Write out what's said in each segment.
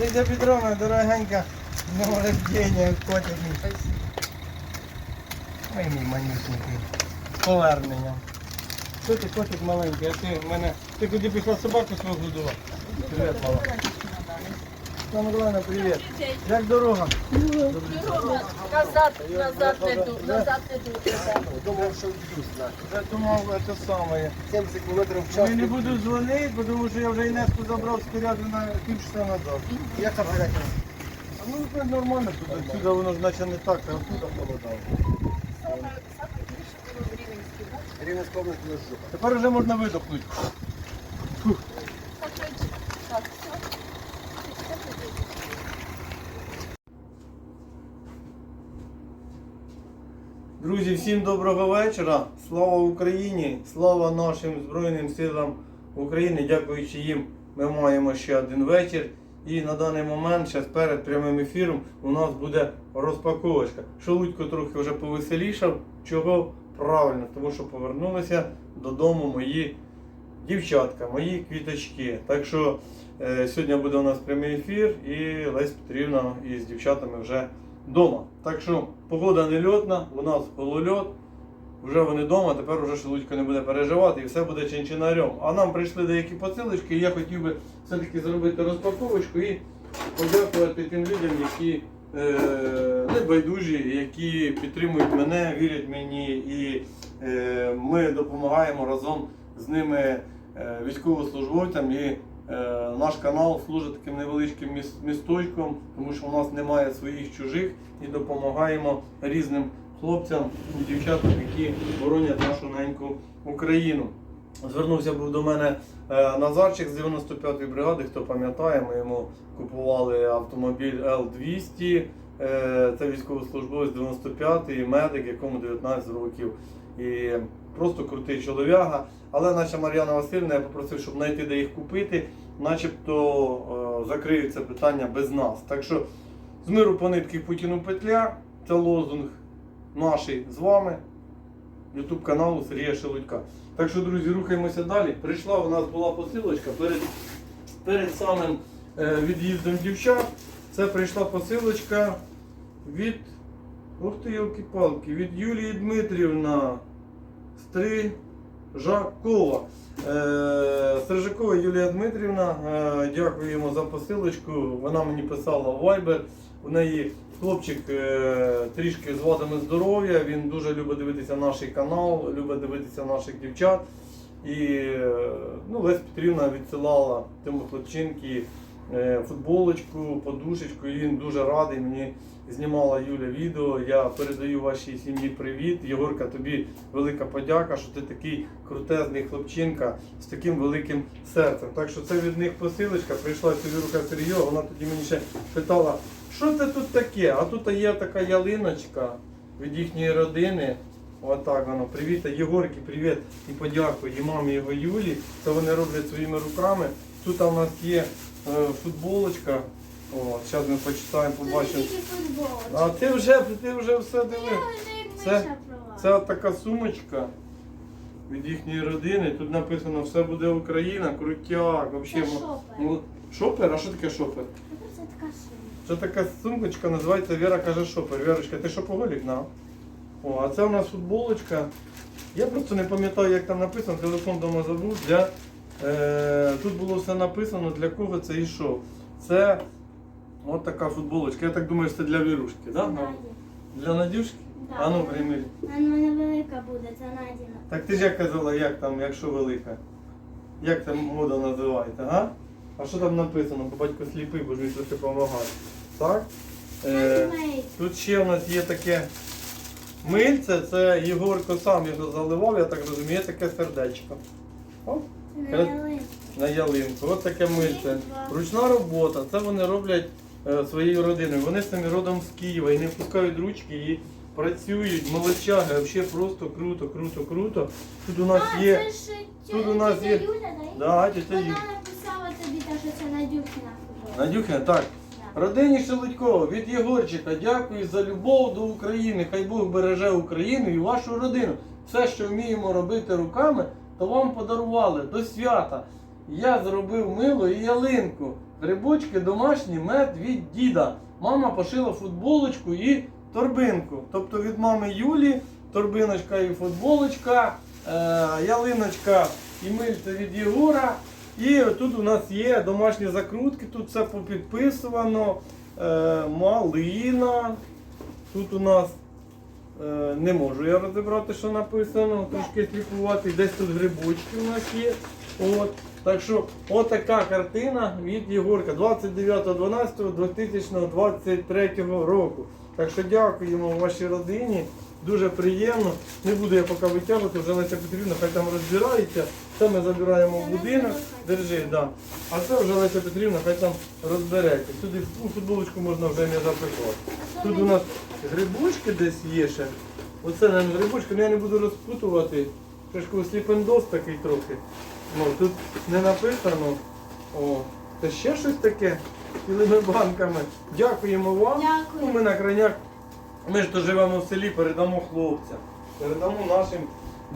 Лідія Петровна, дорогенька, на рождения, котик мій. Ой, мій манюсенький. Повернення. Що ти, котик маленький, а ти в мене... Ти куди пішла собаку свою годував? Привіт, мала. Миколаївна, привіт. Як дорога? Назад, назад не назад не ду. Думав, що. Я думав, це саме. 70 км в час. Я не буду дзвонити, тому що я вже Інеску забрав з поряду на півчаса назад. Як там гаряче? А ну нормально тут. Отсюда воно ж наче не так, а отсюда холодало. Рівненська область нас жопа. Тепер вже можна видохнути. Друзі, всім доброго вечора. Слава Україні! Слава нашим Збройним силам України. Дякуючи їм, ми маємо ще один вечір. І на даний момент, зараз перед прямим ефіром, у нас буде розпаковочка. Шелудько трохи вже повеселішав. Чого? Правильно, тому що повернулися додому мої дівчатка, мої квіточки. Так що е, сьогодні буде у нас прямий ефір і Лесь Петрівна із дівчатами вже вдома. Так що погода не льотна, у нас голольот. Вже вони вдома, тепер вже Шелудько не буде переживати і все буде чинчинарем. А нам прийшли деякі посилочки, і я хотів би все-таки зробити розпаковочку і подякувати тим людям, які е, не байдужі, які підтримують мене, вірять мені, і е, ми допомагаємо разом з ними е, військовослужбовцям. І наш канал служить таким невеличким місточком, тому що у нас немає своїх чужих і допомагаємо різним хлопцям і дівчатам, які боронять нашу неньку Україну. Звернувся був до мене е, Назарчик з 95-ї бригади. Хто пам'ятає, ми йому купували автомобіль Л-200. Е, Це військовослужбовець 95-й, медик, якому 19 років. І просто крутий чолов'яга. Але наша Мар'яна Васильівна, я попросив, щоб знайти, де їх купити, начебто е, закриють питання без нас. Так що з миру по нитки Путіну петля це лозунг нашій з вами, ютуб каналу Сергія Шелудька. Так що, друзі, рухаємося далі. Прийшла у нас була посилочка перед перед самим е, від'їздом дівчат. Це прийшла посилочка від ух ти, палки від Юлії Дмитрівна з три. Е, Жакова. Сержакова Юлія Дмитрівна, е, дякуємо за посилочку. Вона мені писала вайбер. У неї хлопчик е, трішки з вадами здоров'я. Він дуже любить дивитися наш канал, любить дивитися наших дівчат. І ну, Лесь Петрівна відсилала цьому хлопчинки футболочку, подушечку. І він дуже радий. Мені знімала Юля відео. Я передаю вашій сім'ї привіт. Єгорка, тобі велика подяка, що ти такий крутезний хлопчинка з таким великим серцем. Так що це від них посилочка. Прийшла сюди рука Сергія, вона тоді мені ще питала, що це тут таке? А тут є така ялиночка від їхньої родини. Отак воно. Привіт, Єгорки, привіт і подякую і мамі його Юлі. Це вони роблять своїми руками. Тут у нас є е, футболочка. О, зараз ми почитаємо, побачимо. А ти вже, ти вже все диви. Це, це така сумочка від їхньої родини. Тут написано все буде Україна, крутяк. Вообще, шопер. шопер? А що таке шопер? Це така сума. Це така сумочка, називається Віра каже шопер. Вірочка, ти шопоголік на? О, а це у нас футболочка. Я просто не пам'ятаю, як там написано, телефон вдома забув. Для, е, тут було все написано, для кого це йшов. Це от така футболочка. Я так думаю, що це для вірушки, да? Для Надюшки? Да. А ну, примірі. А в велика буде, це Надіна. Так ти ж як казала, як там, якщо велика? Як там мода називається, а? А що там написано? Бо батько сліпий, бо ж він трохи допомагає. Так? Е, тут ще у нас є таке мильце, це Єгорко сам його заливав, я так розумію, є таке сердечко. О, на ялинку. на ялинку. Ось таке мильце. Ручна робота, це вони роблять е, своєю родиною. Вони самі родом з Києва і не впускають ручки і працюють. Молодчаги, взагалі просто круто, круто, круто. Тут у нас А, є. це ж тут у нас є- Юля, да? Да, тетя Вона Юля. написала тобі те, що це Надюхіна футболка. Надюхина, так. Родині Шелудько, від Єгорчика, дякую за любов до України. Хай Бог береже Україну і вашу родину. Все, що вміємо робити руками, то вам подарували до свята. я зробив мило і ялинку. Грибочки домашні, мед від діда. Мама пошила футболочку і торбинку. Тобто від мами Юлі торбиночка і футболочка, е, ялиночка і мильце від Єгора. І тут у нас є домашні закрутки, тут все попідписувано. Е, малина. Тут у нас не можу я розібрати, що написано, трошки сліпувати. Десь тут грибочки у нас є. От. Так що отака картина від Єгорка 29.12.2023 року. Так що дякуємо вашій родині. Дуже приємно. Не буду я поки витягувати, вже Леся Петрівна, хай там розбирається. Це ми забираємо в будинок. Держи, да. А це вже Леся Петрівна, хай там розбереться. Сюди ну, футболочку можна вже не запихати. Тут у нас грибочки десь є ще. Оце не грибочки, але я не буду розпутувати. Трошки сліпендос такий трохи. Ну, тут не написано. О, це ще щось таке цілими банками. Дякуємо вам. Дякую. Ну, ми на крайняк. Ми ж то живемо в селі, передамо хлопцям. Передамо нашим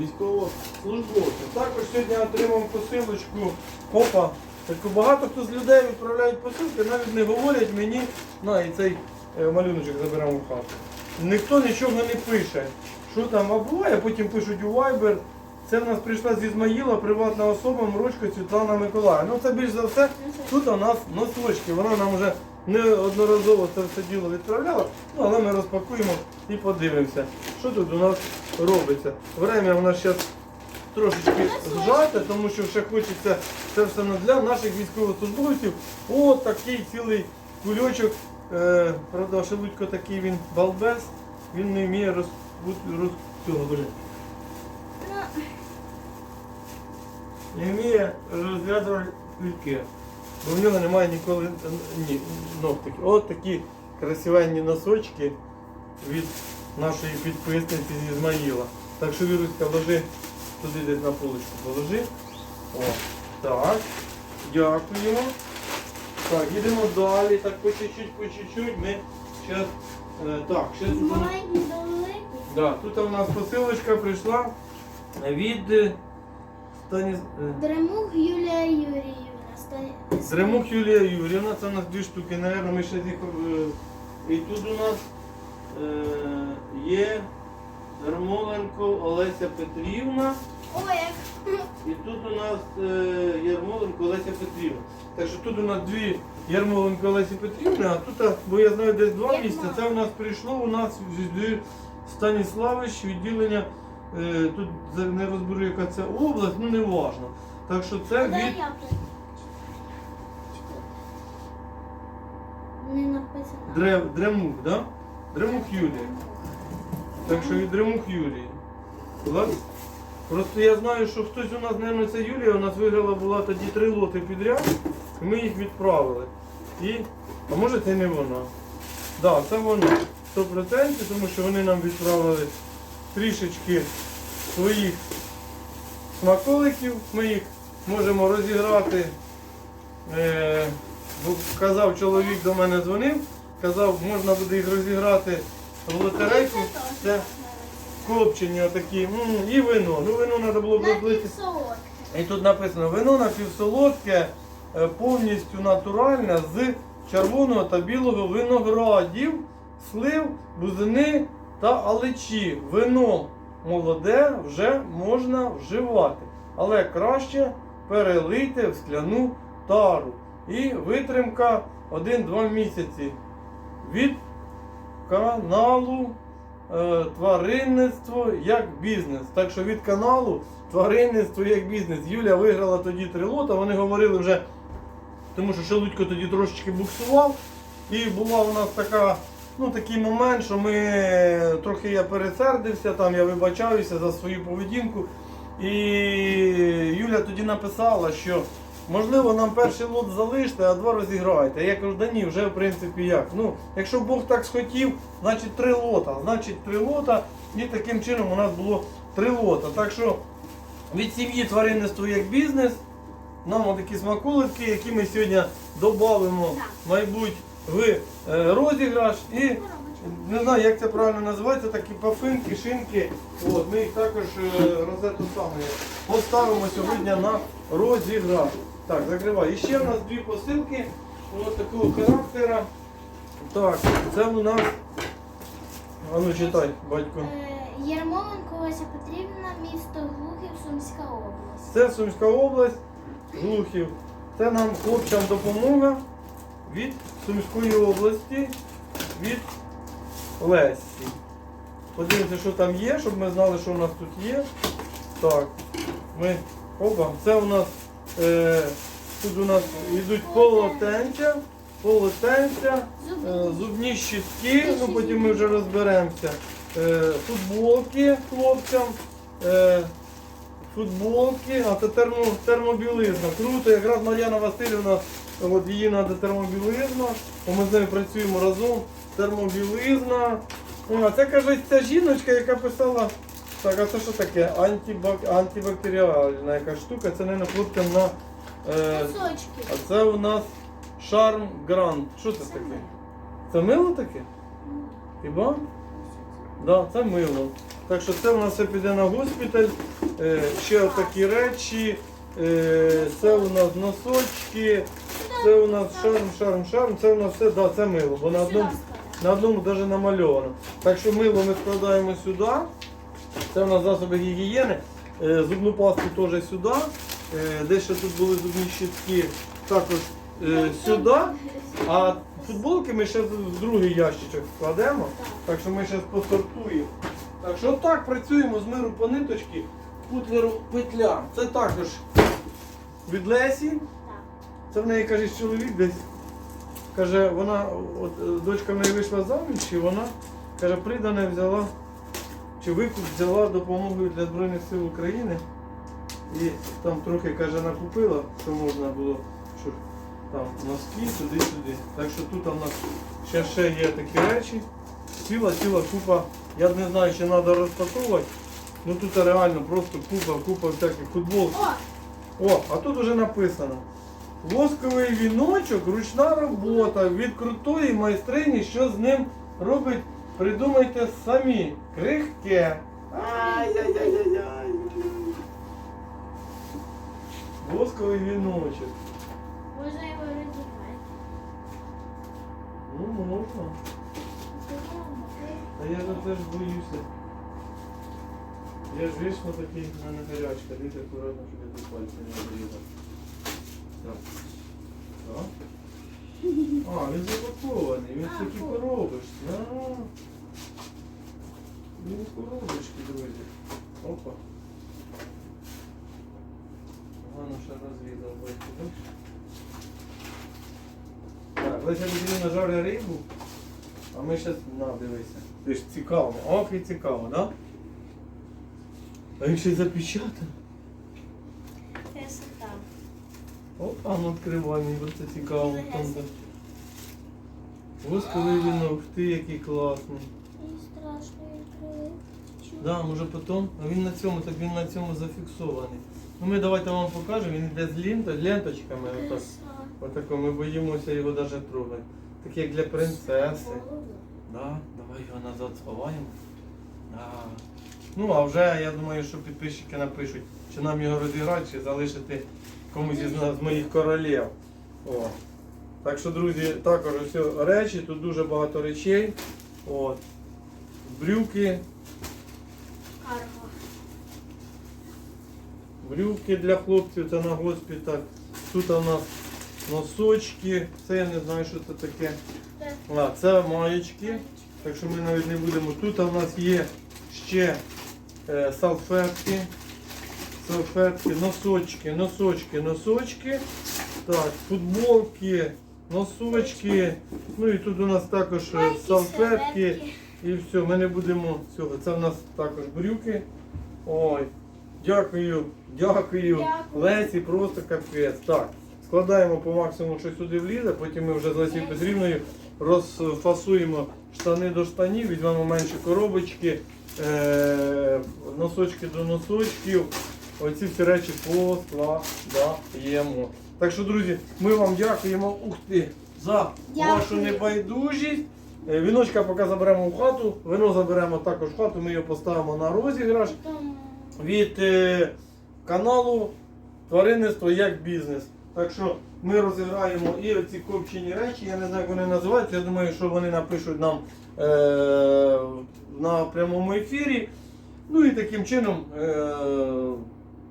військовослужбовцям. Також сьогодні отримав посилочку. попа. Так багато хто з людей відправляють посилки, навіть не говорять мені, на і цей е, малюночок заберемо в хату. Ніхто нічого не пише. Що там, а буває, потім пишуть у Viber. Це в нас прийшла з Ізмаїла приватна особа Мрочко Світлана Миколаївна. Ну це більш за все. Тут у нас носочки. Вона нам вже неодноразово це все діло відправляла. Ну але ми розпакуємо і подивимося, що тут у нас робиться. Время у нас зараз трошечки зжате, тому що ще хочеться це все для наших військовослужбовців. От такий цілий кульочок. Е, правда, Шелудько такий він балбес, він не вміє роз, роз, цього, боже, Ну, не вміє розв'язувати кульки. Бо в нього немає ніколи ні, ногтиків. От такі красивенні носочки від нашої підписниці з Ізмаїла. Так що Віруська, ложи туди десь на полочку положи. О, так. Дякуємо. Так, їдемо далі. Так по чуть-чуть, по чуть-чуть. Ми зараз. Е, так, ще тут. Да, тут у нас посилочка прийшла від е, Станіс... е, Дремух Юлія Юріївна. Ста- Дремух Юлія Юрівна, це у нас дві штуки, наверное, ми ще їх. е, І тут у нас е, є Ярмоленко Олеся Петрівна. Ой, як І тут у нас е, Ярмоленко Олеся Петрівна. Так що тут у нас дві Ярмоленко Олесі Петрівни, а тут, бо я знаю, десь два мало. Це у нас прийшло у нас з Станіславич, відділення. Е, тут не розберу, яка це область, ну не важно. Так що це від. Не написано. Дремух, да? Дремух Юлія. Так що від Дремух Юлії. Ладно? Просто я знаю, що хтось у нас, мабуть, це Юлія, у нас виграла була тоді три лоти підряд, і ми їх відправили. І, а може це не вона. Так, да, це вона. 100%, тому що вони нам відправили трішечки своїх смаколиків. Ми їх можемо розіграти. Е, казав чоловік до мене дзвонив, казав, можна буде їх розіграти в лотерейку. Це копчені отакі. м, І вино. Ну вино треба було б розлити. І тут написано вино напівсолодке, е, повністю натуральне з червоного та білого виноградів, слив, бузини та алечі. Вино молоде вже можна вживати, але краще перелийте в скляну тару. І витримка 1-2 місяці від каналу е, тваринництво як бізнес. Так що від каналу тваринництво як бізнес. Юля виграла тоді три лота. Вони говорили вже, тому що Шелудько тоді трошечки буксував. І була у нас така, ну, такий момент, що ми трохи я пересердився, там я вибачаюся за свою поведінку. І Юля тоді написала, що можливо нам перший лот залиште, а два розіграєте. Я кажу, да ні, вже в принципі як. Ну, якщо Бог так схотів, значить три лота. Значить три лота. І таким чином у нас було три лота. Так що від сім'ї тваринництво як бізнес. Нам такі смаколики, які ми сьогодні додамо, мабуть, в е, розіграш. І не знаю, як це правильно називається, такі пафинки, шинки. От, ми їх також е, розету саме поставимо сьогодні на розіграш. Так, закривай. І ще в нас дві посилки ось такого характера. Так, це у нас. А ну читай, батько. Е, Ярмоленко Леся Петрівна, місто Глухів, Сумська область. Це Сумська область, Глухів. Це нам хлопцям допомога від Сумської області, від Лесі. Подивимося, що там є, щоб ми знали, що у нас тут є. Так, ми. Опа, це у нас е, тут у нас йдуть полотенця, полотенця, е, зубні щітки, ну потім ми вже розберемося. Е, футболки хлопцям. Е, футболки, а це термо, термобілизна. Круто, якраз Мар'яна Васильівна, от її треба термобілизна, бо ми з нею працюємо разом. Термобілизна. А це каже ця жіночка, яка писала. Так, а це що таке? Антибак... Антибактеріальна якась штука, це не на хлопцям на. Е... А це у нас Шарм Гранд. Що це таке? Це мило таке? Хіба? Да, це мило. Так що це в нас все піде на госпіталь. Е, ще такі речі. Е, це у нас носочки. Це у нас шарм, шарм, шарм. Це у нас все, да, це мило, бо на одному, на одному навіть намальовано. Так що мило ми складаємо сюди. Це у нас засоби гігієни. Е, зубну пасту теж сюди. Е, де ще тут були зубні щітки, також е, сюди. А футболки ми ще в другий ящичок складемо. Так що ми зараз посортуємо. Так що так працюємо з миру по ниточки. Путлеру петля. Це також від Лесі. Це в неї каже чоловік десь. Каже, вона, от е, дочка в неї вийшла заміж, і вона каже, придане взяла, чи викуп взяла допомогу для Збройних сил України. І там трохи каже, накупила, що можна було, що там носки, туди-сюди. Так що тут у нас ще, ще є такі речі. Ціла, ціла купа. Я не знаю, чи треба розпаковувати. Ну тут реально просто купа, купа всяких футбол. О, О, а тут уже написано. Восковий віночок, ручна робота від крутої майстрині, що з ним робить, придумайте самі. Крихке. Ай-яй-яй-яй-яй. Восковий віночок. можна його розірвати. Ну, можна. А я ж боюся. Я ж вічно такий в мене гарячка, дивіться акуратно, щоб я тут пальці не обрізав. Так. Так. А, він запакований, він в такій коробочці. А. Він в коробочці, друзі. Опа. Погано ще розрізав бачите, так? Так, Леся Петрівна жарить рибу. А ми зараз, на, дивися. Ти ж цікаво. Ох і цікаво, да? А він ще й Опа, ну відкривай, мені це цікаво. Там, де. Восковий вінок, ти який класний. І страшно відкрити. Да, може потім. А він на цьому, так він на цьому зафіксований. Ну ми давайте вам покажемо, він йде з лінто, ленточками. Отак. Отако, ми боїмося його навіть трогати. Такий як для принцеси. Да, давай його назад сховаємо. Да. Ну, а вже я думаю, що підписчики напишуть, чи нам його розіграти, чи залишити комусь із нас з моїх королів. О. Так що, друзі, також ось речі, тут дуже багато речей. От. Брюки, брюки для хлопців, це на госпіталь. Тут у нас носочки, це я не знаю, що це таке. А, це маєчки. Так що ми навіть не будемо. Тут у нас є ще е, салфетки. Салфетки, носочки, носочки, носочки. Так, футболки, носочки. Ну і тут у нас також е, Майки, салфетки. І все, ми не будемо цього. Це в нас також брюки. Ой, дякую, дякую. Дякую. Лесі, просто капець. Так, складаємо по максимуму, що сюди влізе, потім ми вже з Лесією Петрівною розфасуємо штани до штанів, візьмемо менші коробочки, е- носочки до носочків. Оці всі речі поскладаємо. Так що, друзі, ми вам дякуємо ух ти, за Дякую. вашу небайдужість. Е, Віночка поки заберемо в хату, вино заберемо також в хату, ми його поставимо на розіграш від е, каналу Тваринництво як бізнес. Так що ми розіграємо і оці копчені речі, я не знаю, як вони називаються. Я думаю, що вони напишуть нам е- на прямому ефірі. Ну і таким чином е-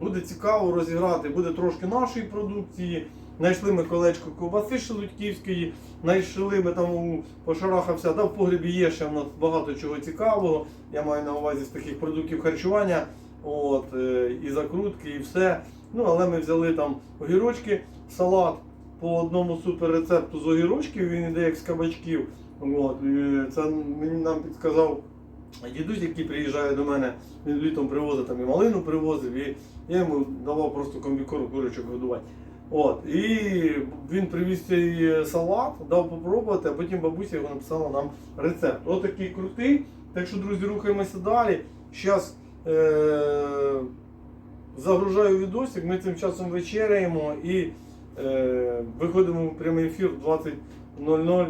буде цікаво розіграти, буде трошки нашої продукції. Знайшли ми колечко ковбаси шелудьківської, знайшли ми там у пошарахався, да, в погребі є ще в нас багато чого цікавого. Я маю на увазі з таких продуктів харчування, от, е, і закрутки, і все. Ну, але ми взяли там огірочки, салат по одному суперрецепту з огірочків, він іде як з кабачків. От, це мені нам підказав дідусь, який приїжджає до мене, він літом привозить там і малину привозив, і я йому давав просто комбікорм курочок годувати. От, і він привіз цей салат, дав попробувати, а потім бабуся його написала нам рецепт. От такий крутий. Так що, друзі, рухаємося далі. Зараз е- загружаю відосик, ми цим часом вечеряємо і е- виходимо в прямий ефір в 20.00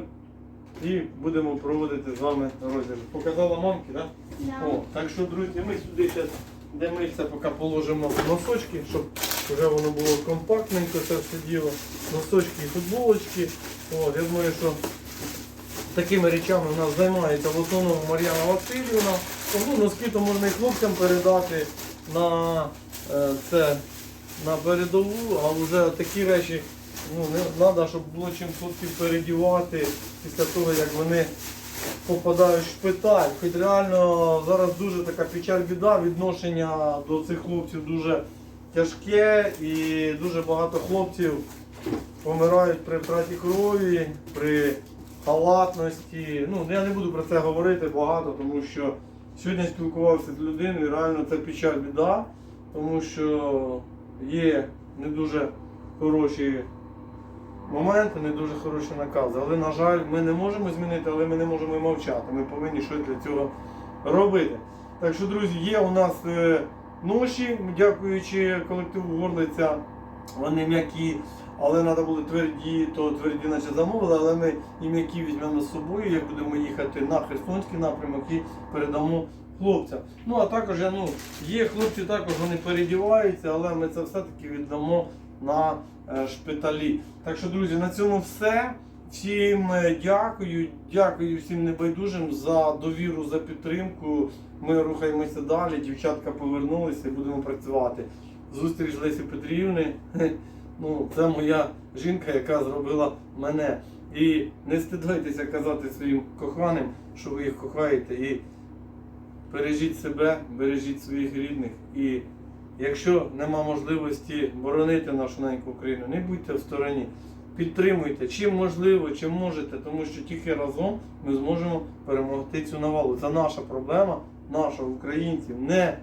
і будемо проводити з вами розіграш. Показала мамки, так? Да. О, так що, друзі, ми сюди зараз, де ми все поки положимо носочки, щоб вже воно було компактненько це все діло. Носочки і футболочки. От, я думаю, що такими речами у нас займається в основному Мар'яна Васильівна. Ну, носки то можна і хлопцям передати на е, це на передову, а вже такі речі ну, не треба, щоб було чим хлопців передівати після того, як вони попадають в шпиталь. Хоч реально зараз дуже така печаль біда, відношення до цих хлопців дуже тяжке і дуже багато хлопців помирають при втраті крові, при халатності. Ну, я не буду про це говорити багато, тому що сьогодні спілкувався з людиною, реально це печаль біда, тому що є не дуже хороші моменти, не дуже хороші накази. Але, на жаль, ми не можемо змінити, але ми не можемо і мовчати. Ми повинні щось для цього робити. Так що, друзі, є у нас е, ноші, дякуючи колективу Горлиця. Вони м'які, але треба були тверді, то тверді наче замовили, але ми і м'які візьмемо з собою, як будемо їхати на Херсонський напрямок і передамо хлопцям. Ну а також ну, є хлопці також вони передіваються, але ми це все-таки віддамо на шпиталі. Так що, друзі, на цьому все. Всім е, дякую, дякую всім небайдужим за довіру, за підтримку. Ми рухаємося далі. Дівчатка повернулися і будемо працювати. Зустріч Лесі Петрівни. Ну, це моя жінка, яка зробила мене. І не стидайтеся казати своїм коханим, що ви їх кохаєте. І бережіть себе, бережіть своїх рідних. І якщо нема можливості боронити нашу неньку Україну, не будьте в стороні. Підтримуйте, чим можливо, чим можете, тому що тільки разом ми зможемо перемогти цю навалу. Це наша проблема, наша українців, не,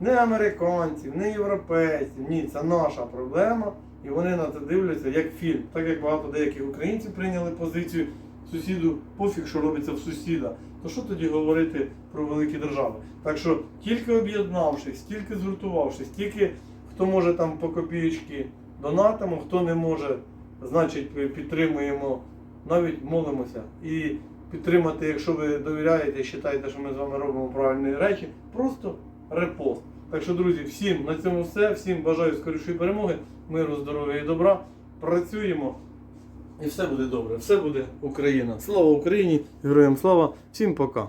не американців, не європейців. Ні, це наша проблема. І вони на це дивляться як фільм. Так як багато деяких українців прийняли позицію сусіду, пофіг, що робиться в сусіда. То що тоді говорити про великі держави? Так що тільки об'єднавшись, тільки згуртувавшись, тільки хто може там по копієчки донатимо, хто не може, значить підтримуємо, навіть молимося. І підтримати, якщо ви довіряєте вважаєте, що ми з вами робимо правильні речі, просто репост. Так що, друзі, всім на цьому все. Всім бажаю скорішої перемоги, миру, здоров'я і добра. Працюємо. І все буде добре, все буде Україна. Слава Україні! Героям слава! Всім пока!